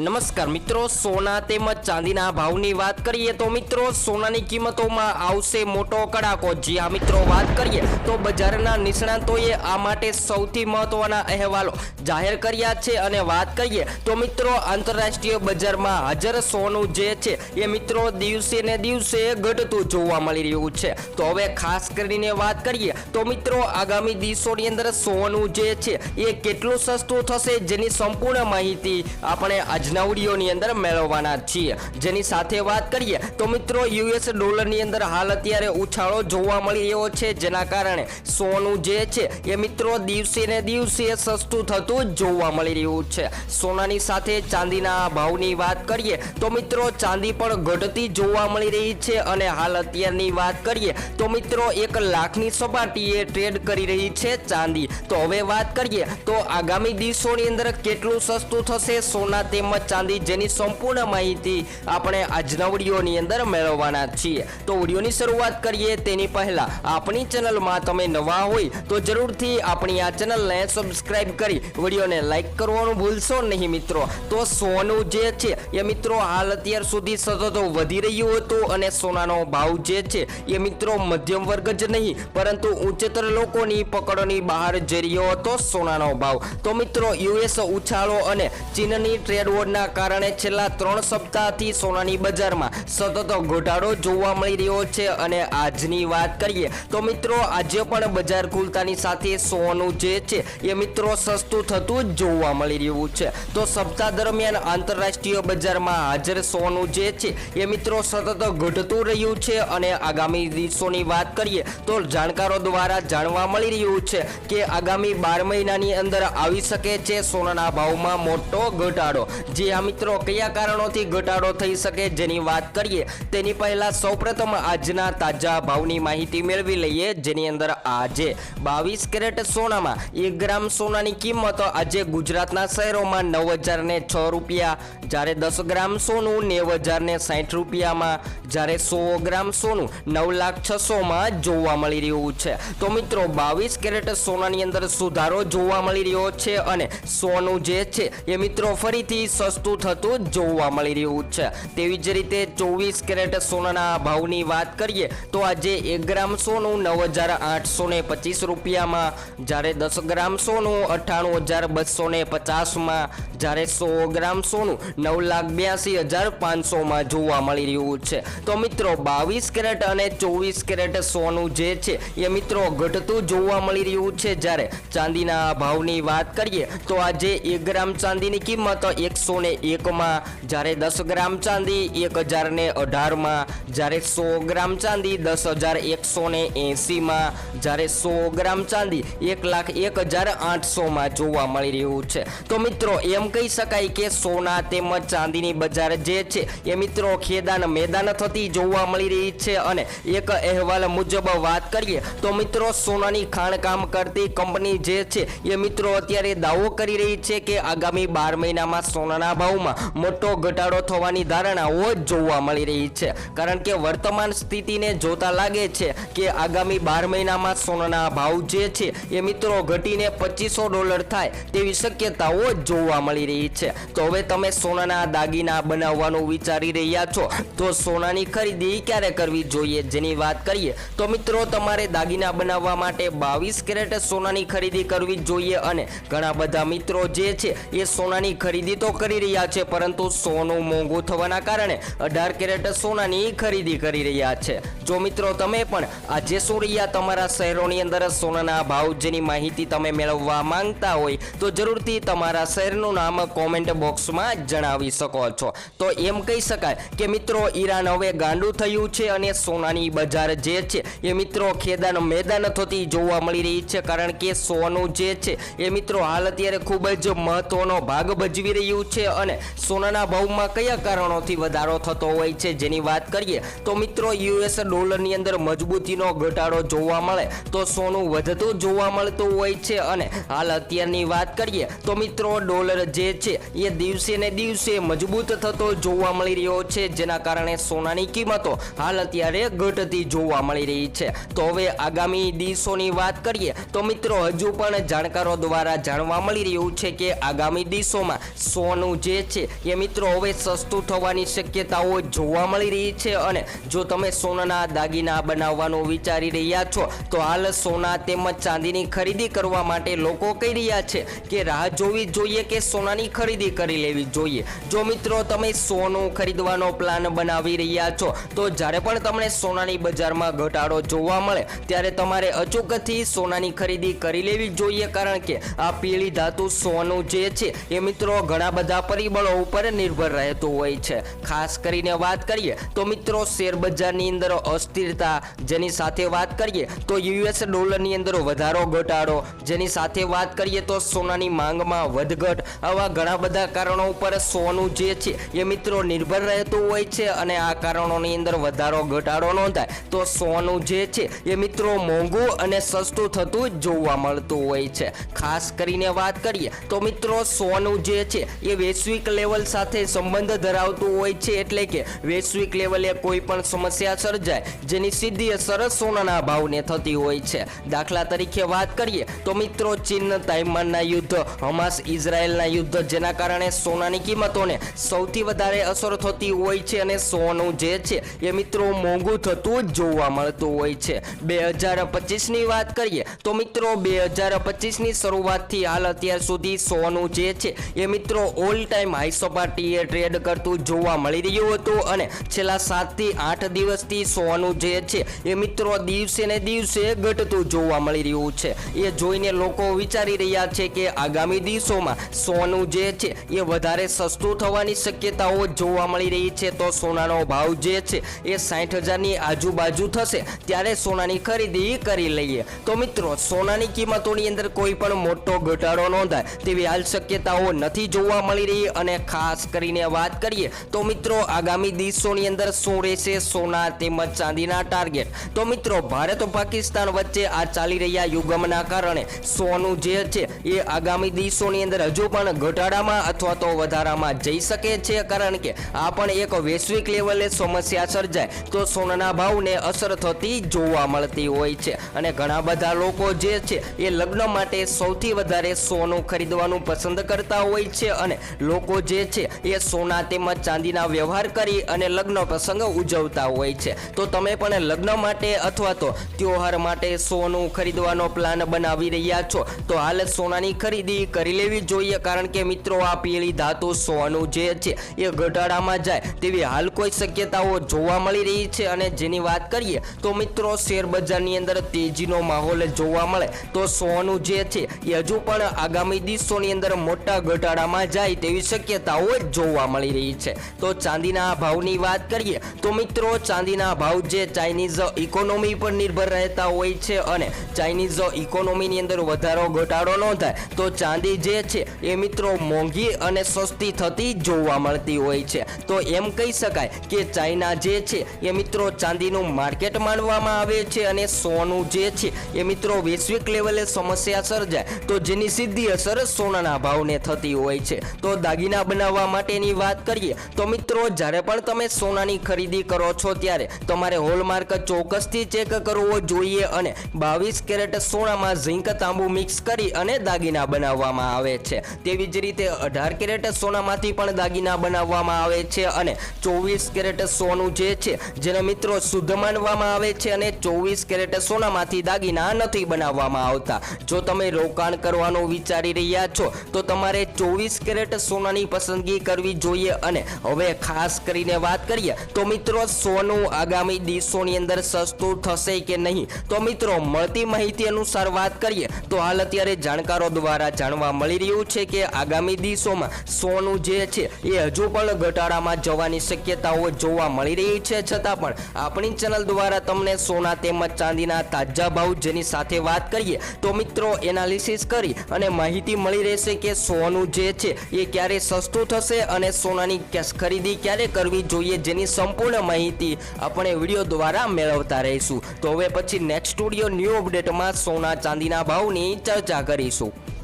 નમસ્કાર મિત્રો, સોના તેમજ ચાંદીના ભાવની વાત કરીએ તો મિત્રો, સોનાની કિંમતોમાં આવશે મોટો કડાકો. જી હા મિત્રો, વાત કરીએ તો બજારના નિષ્ણાંતોએ આ માટે સૌથી મહત્વના અહેવાલો જાહેર કર્યા છે અને વાત કરીએ તો મિત્રો, આંતરરાષ્ટ્રીય બજારમાં હાજર સોનું જે છે એ મિત્રો દિવસે ને દિવસે ઘટતું જોવા મળી રહ્યું છે. તો હવે ખાસ કરીને વાત કરીએ તો મિત્રો, આગામી દિવસોની અંદર સોનું જે છે એ કેટલું સસ્તું થશે જેની સંપૂર્ણ માહિતી આપણે આજના વિડીયોની અંદર મેળવવાના છીએ. જેની સાથે વાત કરીએ, તો મિત્રો યુએસ ડોલરની અંદર હાલ અત્યારે ઉછાળો જોવા મળી રહ્યો છે, જેના કારણે સોનું જે છે, એ મિત્રો દિવસે ને દિવસે સસ્તું થતું જોવા મળી રહ્યું છે. સોનાની સાથે ચાંદીના ભાવની વાત કરીએ, તો મિત્રો ચાંદી પણ ઘટતી જોવા મળી રહી છે અને હાલ અત્યારની વાત કરીએ, તો મિત્રો એક લાખની સપાટીએ ટ્રેડ કરી રહી છે ચાંદી. તો હવે વાત કરીએ, તો આગામી દિવસોની અંદર કેટલું સસ્તું થશે સોના તેમજ ચાંદી જેની સંપૂર્ણ માહિતી આપણે આજના વિડીયોની અંદર મેળવવાના છીએ. તો વિડીયોની શરૂઆત કરીએ તેની પહેલા આપણી ચેનલમાં તમે નવા હોય તો જરૂરથી આપણી આ ચેનલને સબસ્ક્રાઇબ કરી વિડીયોને લાઈક કરવાનું ભૂલશો નહીં મિત્રો. તો સોનું જે છે એ મિત્રો હાલ અત્યાર સુધી સતત વધી રહ્યું હતું અને સોનાનો ભાવ જે છે એ મિત્રો મધ્યમ વર્ગ જ નહીં, પરંતુ ઉચ્ચતર લોકોની પકડોની બહાર જઈ રહ્યો હતો સોનાનો ભાવ. તો મિત્રો યુએસ ઉછાળો અને ચીનની ટ્રેડ વોરના કારણે છેલ્લા ત્રણ સપ્તાહથી સોનાની બજારમાં સતત ઘટાડો જોવા મળી રહ્યો છે અને આજની વાત કરીએ તો મિત્રો, આજે પણ બજાર ખુલતાની સાથે સોનું જે છે એ મિત્રો સસ્તું થતું જોવા મળી રહ્યું છે. તો સપ્તાહ દરમિયાન આંતરરાષ્ટ્રીય બજારમાં હાજર સોનું જે છે એ મિત્રો સતત ઘટતું રહ્યું છે અને આગામી દિવસોની વાત કરીએ તો જાણકારો દ્વારા જાણવા મળી રહ્યું છે કે આગામી બાર મહિનાની અંદર આવી શકે છે સોનાના ભાવમાં મોટો ઘટાડો. જે આ મિત્રો કયા કારણોથી ઘટાડો થઈ શકે જેની વાત કરીએ, તેની પહેલા સૌપ્રથમ આજના તાજા ભાવની માહિતી મેળવી લઈએ. જેની અંદર આજે બાવીસ કેરેટ સોનામાં એક ગ્રામ સોનાની કિંમત આજે ગુજરાતના શહેરોમાં નવ હજાર ને છ રૂપિયા, જ્યારે દસ ગ્રામ સોનું નેવ હજાર ને સાઠ રૂપિયામાં, જ્યારે સો ગ્રામ સોનું નવ લાખ છસોમાં જોવા મળી રહ્યું છે. તો મિત્રો, બાવીસ કેરેટ સોનાની અંદર સુધારો જોવા મળી રહ્યો છે અને સોનું જે છે એ મિત્રો ફરીથી સસ્તું થતું જોવા મળી રહ્યું છે. તેવી જ રીતે ચોવીસ કેરેટ સોનાના ભાવની વાત કરીએ તો આજે એક ગ્રામ સોનું નવ હજાર આઠસો ને પચીસ રૂપિયામાં, જ્યારે દસ ગ્રામ સોનું અઠ્ઠાણું હજાર બસો ને પચાસમાં, જ્યારે સો ગ્રામ સોનું નવ લાખ બ્યાસી હજાર પાંચસોમાં જોવા મળી રહ્યું છે. તો મિત્રો, બાવીસ કેરેટ અને ચોવીસ કેરેટ સોનું જે છે, એ મિત્રો ઘટતું જોવા મળી રહ્યું છે. જ્યારે ચાંદીના ભાવની વાત કરીએ તો આજે એક ગ્રામ ચાંદીની કિંમત એકસો ને એકમાં જ્યારે દસ ગ્રામ ચાંદી, એક હજાર ને અઢારમાં. જ્યારે સો ગ્રામ ચાંદી, દસ હજાર એકસો ને એંસીમાં. જ્યારે સો ગ્રામ ચાંદી, એક લાખ એક હજાર આઠસોમાં જોવા મળી રહ્યું છે. તો મિત્રો, એમ કહી શકાય કે સોના તેમજ ચાંદીની બજાર જે છે, એ મિત્રો ખેદાન મેદાન થતી જોવા મળી રહી છે. અને એક અહેવાલ મુજબ વાત કરીએ, તો મિત્રો, સોનાની ખાણકામ કરતી કંપની જે છે, એ મિત્રો અત્યારે દાવો કરી રહી છે કે આગામી બાર મહિનામાં સોનાના ભાવમાં મોટો ઘટાડો થવાની ધારણાઓ જ જોવા મળી રહી છે. કારણ કે વર્તમાન સ્થિતિને જોતા લાગે છે કે આગામી બાર મહિનામાં સોનાના ભાવ જે છે એ મિત્રો ઘટીને પચીસો ડોલર થાય તેવી શક્યતાઓ જ જોવા મળી રહી છે. તો હવે તમે સોનાના દાગીના બનાવવાનું વિચારી રહ્યા છો, તો સોનાની ખરીદી ક્યારે કરવી જોઈએ? જેની વાત કરીએ, તો મિત્રો તમારે દાગીના બનાવવા માટે બાવીસ કેરેટ સોનાની ખરીદી કરવી જોઈએ અને ઘણા બધા મિત્રો જે છે એ સોનાની ખરીદી તો કરી રહ્યા છે, પરંતુ સોનું મોંઘું થવાના કારણે અઢાર કેરેટ સોનાની ખરીદી કરી રહ્યા છે. જો મિત્રો તમે પણ આજે શું રહ્યા તમારા શહેરોની અંદર સોનાના ભાવ જેની માહિતી તમે મેળવવા માંગતા હોય, તો જરૂરથી તમારા શહેરનું નામ કોમેન્ટ બોક્સમાં જણાવી શકો છો. તો એમ કહી શકાય કે મિત્રો, ઈરાન હવે ગાંડું થયું છે અને સોનાની બજાર જે છે, એ મિત્રો ખેદાન મેદાન થતી જોવા મળી રહી છે, કારણ કે સોનું જે છે, એ મિત્રો હાલ અત્યારે ખૂબ જ મહત્વનો ભાગ ભજવી રહ્યું છે. અને સોનાના ભાવમાં કયા કારણોથી વધારો થતો હોય છે જેની વાત કરીએ, તો મિત્રો યુએસ ડોલરની અંદર મજબૂતીનો ઘટાડો જોવા મળે, તો સોનું વધતું જોવા મળતું હોય છે અને હાલ અત્યારની વાત કરીએ, તો મિત્રો ડોલર જે છે એ દિવસે ને દિવસે મજબૂત થતો જોવા મળી રહ્યો છે, જેના કારણે સોનાની કિંમતો હાલ અત્યારે ઘટતી જોવા મળી રહી છે. તો હવે આગામી દિવસોની વાત કરીએ, તો મિત્રો હજુ પણ જાણકારો દ્વારા જાણવા મળી રહ્યું છે કે આગામી દિવસોમાં સોનું સોનું જે છે એ મિત્રો હવે સસ્તું થવાની શક્યતાઓ જોવા મળી રહી છે અને જો તમે સોનાના દાગીના બનાવવાનું વિચારી રહ્યા છો, તો હાલ સોના તેમજ ચાંદીની ખરીદી કરવા માટે લોકો કહી રહ્યા છે કે રાહ જોવી જોઈએ કે સોનાની ખરીદી કરી લેવી જોઈએ. જો મિત્રો તમે સોનું ખરીદવાનો પ્લાન બનાવી રહ્યા છો, તો જ્યારે પણ તમને સોનાની બજારમાં ઘટાડો જોવા મળે, ત્યારે તમારે અચૂકથી સોનાની ખરીદી કરી લેવી જોઈએ, કારણ કે આ પીળી ધાતુ સોનું જે છે એ મિત્રો ઘણા બધા પરિબળો ઉપર નિર્ભર રહેતું હોય છે. ખાસ કરીને વાત કરીએ તો મિત્રો, શેર અંદર અસ્થિરતા, જેની સાથે વાત કરીએ તો યુએસ ડોલરની અંદર વધારો ઘટાડો, જેની સાથે વાત કરીએ તો સોનાની માંગમાં વધઘટ, આવા ઘણા બધા કારણો ઉપર સોનું જે છે એ મિત્રો નિર્ભર રહેતું હોય છે અને આ કારણોની અંદર વધારો ઘટાડો નોંધાય. તો સોનું જે છે એ મિત્રો મોંઘું અને સસ્તું થતું જોવા મળતું હોય છે. ખાસ કરીને વાત કરીએ તો મિત્રો, સોનું જે છે એ વૈશ્વિક લેવલ સાથે સંબંધ ધરાવતું હોય છે એટલે કે વૈશ્વિક લેવલે કોઈ પણ સમસ્યા સર્જાય, જેની સીધી અસર સોનાના ભાવને થતી હોય છે. દાખલા તરીકે વાત કરીએ, તો મિત્રો, ચીન તાઇમાનના યુદ્ધ, હમાસ, ઇઝરાયલના યુદ્ધ, જેના કારણે સોનાની કિંમતોને સૌથી વધારે અસર થતી હોય છે અને સોનું જે છે, એ મિત્રો મોંઘું થતું જોવા મળતું હોય છે. બે હજાર પચીસની વાત કરીએ, તો મિત્રો, બે હજાર પચીસની શરૂઆતથી હાલ અત્યાર સુધી સોનું જે છે, એ મિત્રો ઓલ ટાઈમ હાઈ સપાટીએ ટ્રેડ કરતું જોવા મળી રહ્યું હતું અને છેલ્લા સાતથી આઠ દિવસથી સોનું જે છે એ મિત્રો દિવસે ને દિવસે ઘટતું જોવા મળી રહ્યું છે. એ જોઈને લોકો વિચારી રહ્યા છે કે આગામી દિવસોમાં સોનું જે છે એ વધારે સસ્તું થવાની શક્યતાઓ જોવા મળી રહી છે. તો સોનાનો ભાવ જે છે એ સાઠ હજારની આજુબાજુ થશે, ત્યારે સોનાની ખરીદી કરી લઈએ. તો મિત્રો, સોનાની કિંમતોની અંદર કોઈ પણ મોટો ઘટાડો નોંધાય તેવી હાલ શક્યતાઓ નથી જોવા મળી રહી અને ખાસ કરીને વાત કરીએ તો મિત્રો આગામી દિવસોની અંદર શું રહેશે સોના તેમજ ચાંદીના ટાર્ગેટ તો મિત્રો ભારત પાકિસ્તાન વચ્ચે આ ચાલી રહ્યા યુગમના કારણે સોનું જે છે એ આગામી દિવસોની અંદર હજુ પણ ઘટાડામાં અથવા તો વધારામાં જઈ શકે છે. કારણ કે આ પણ એક વૈશ્વિક લેવલે સમસ્યા સર્જાય તો સોનાના ભાવને અસર થતી જોવા મળતી હોય છે. અને ઘણા બધા લોકો જે છે એ લગ્ન માટે સૌથી વધારે સોનું ખરીદવાનું પસંદ કરતા હોય છે અને લોકો જે છે એ સોના તેમજ ચાંદીના વ્યવહાર કરી અને લગ્ન પ્રસંગ ઉજવતા હોય છે. તો તમે પણ લગ્ન માટે અથવા તો ત્યોહાર માટે સોનું ખરીદવાનો પ્લાન બનાવી રહ્યા છો, તો હાલ સોનાની ખરીદી કરી લેવી જોઈએ. કારણ કે મિત્રો, આ પીળી ધાતુ સોનું જે છે એ ઘટાડામાં જાય તેવી હાલ કોઈ શક્યતાઓ જોવા મળી રહી છે. અને જેની વાત કરીએ તો મિત્રો શેર બજારની અંદર તેજીનો માહોલ જોવા મળે. તો સોનું જે છે એ હજુ પણ આગામી દિવસોની અંદર મોટા ઘટાડામાં જાય તેવી શક્યતાઓ જોવા મળી રહી છે. તો ચાંદીના ભાવની વાત કરીએ, તો મિત્રો ચાંદીના ભાવ જે ચાઇનીઝ ઇકોનોમી પર નિર્ભર રહેતા હોય છે અને ચાઇનીઝ ઇકોનોમીની અંદર વધારો ઘટાડો નોંધાય તો ચાંદી જે છે એ મિત્રો મોંઘી અને સસ્તી થતી જોવા મળતી હોય છે. તો એમ કહી શકાય કે ચાઇના જે છે એ મિત્રો ચાંદીનું માર્કેટ માનવામાં આવે છે અને સોનું જે છે એ મિત્રો વૈશ્વિક લેવલે સમસ્યા સર્જાય, તો જેની સીધી અસર સોનાના ભાવને થતી હોય છે. તો દાગીના બનાવવા માટેની વાત કરીએ, તો મિત્રો જ્યારે પણ તમે સોનાની ખરીદી કરો છો ત્યારે તમારે હોલમાર્ક ચોક્કસથી ચેક કરવો જોઈએ અને બાવીસ કેરેટ સોનામાં ઝીંક તાંબુ મિક્સ કરી અને દાગીના બનાવવામાં આવે છે. તેવી જ રીતે અઢાર કેરેટ સોનામાંથી પણ દાગીના બનાવવામાં આવે છે અને ચોવીસ કેરેટ સોનું જે છે, જેને મિત્રો શુદ્ધ માનવામાં આવે છે અને ચોવીસ કેરેટ સોનામાંથી દાગીના નથી બનાવવામાં આવતા. જો તમે રોકાણ કરવાનું વિચારી રહ્યા છો, તો તમારે ચોવીસ કેરેટ સોનાની પસંદગી કરવી જોઈએ અને હવે ખાસ કરીને વાત કરીએ તો મિત્રો સોનું આગામી દિવસોની અંદર સસ્તું થશે કે નહીં? તો મિત્રો મળતી માહિતી અનુસાર વાત કરીએ તો હાલ અત્યારે જાણકારો દ્વારા જાણવા મળી રહ્યું છે કે આગામી દિવસોમાં સોનું જે છે એ હજુ પણ ઘટાડામાં જવાની શક્યતાઓ જોવા મળી રહી છે. છતાં પણ આપણી ચેનલ દ્વારા તમને સોના તેમજ ચાંદીના તાજા ભાવ જેની સાથે વાત કરીએ તો મિત્રો એનાલિસિસ કરી અને માહિતી મળી રહેશે કે સોનું જે છે એ ક્યારે સસ્તું થશે અને સોનાની કેશ ખરીદી ક્યારે કરવી જોઈએ જેની સંપૂર્ણ માહિતી આપણે વીડિયો દ્વારા મેળવતા રહીશું. તો હવે પછી નેક્સ્ટ સ્ટુડિયો ન્યૂ અપડેટમાં સોના ચાંદીના ભાવની ચર્ચા કરીશું.